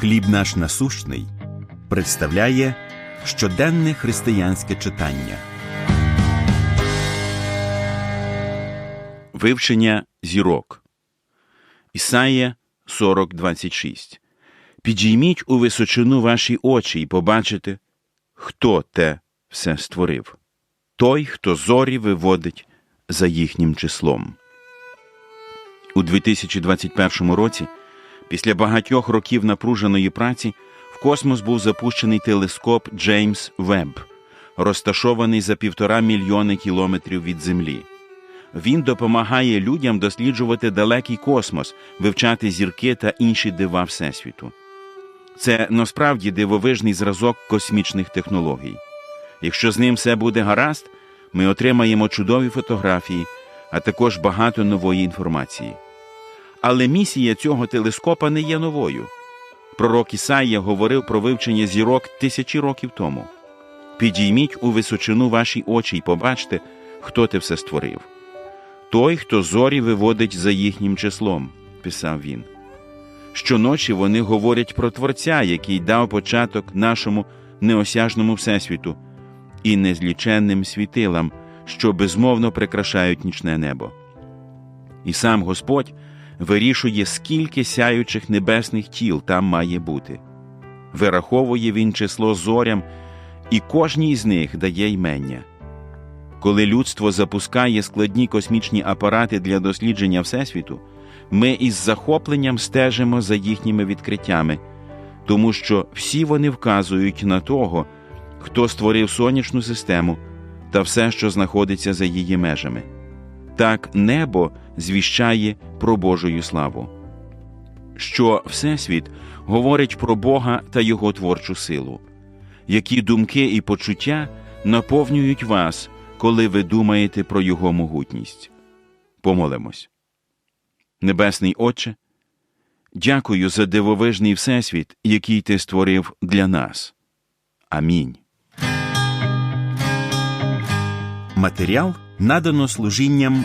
Хліб наш насущний представляє щоденне християнське читання. Вивчення зірок. Ісая 40.26. Підійміть у височину ваші очі і побачите, хто те все створив. Той, хто зорі виводить за їхнім числом. У 2021 році, після багатьох років напруженої праці, в космос був запущений телескоп Джеймс Вебб, розташований за півтора мільйони кілометрів від Землі. Він допомагає людям досліджувати далекий космос, вивчати зірки та інші дива Всесвіту. Це насправді дивовижний зразок космічних технологій. Якщо з ним все буде гаразд, ми отримаємо чудові фотографії, а також багато нової інформації. Але місія цього телескопа не є новою. Пророк Ісаїя говорив про вивчення зірок тисячі років тому. Підійміть у височину ваші очі і побачте, хто те все створив. Той, хто зорі виводить за їхнім числом, писав він. Щоночі вони говорять про Творця, який дав початок нашому неосяжному всесвіту і незліченним світилам, що безмовно прикрашають нічне небо. І сам Господь вирішує, скільки сяючих небесних тіл там має бути. Вираховує він число зорям, і кожній з них дає ймення. Коли людство запускає складні космічні апарати для дослідження Всесвіту, ми із захопленням стежимо за їхніми відкриттями, тому що всі вони вказують на того, хто створив сонячну систему та все, що знаходиться за її межами. Так небо звіщає про Божою славу, що Всесвіт говорить про Бога та Його творчу силу, які думки і почуття наповнюють вас, коли ви думаєте про Його могутність. Помолимось. Небесний Отче, дякую за дивовижний Всесвіт, який ти створив для нас. Амінь. Матеріал надано служінням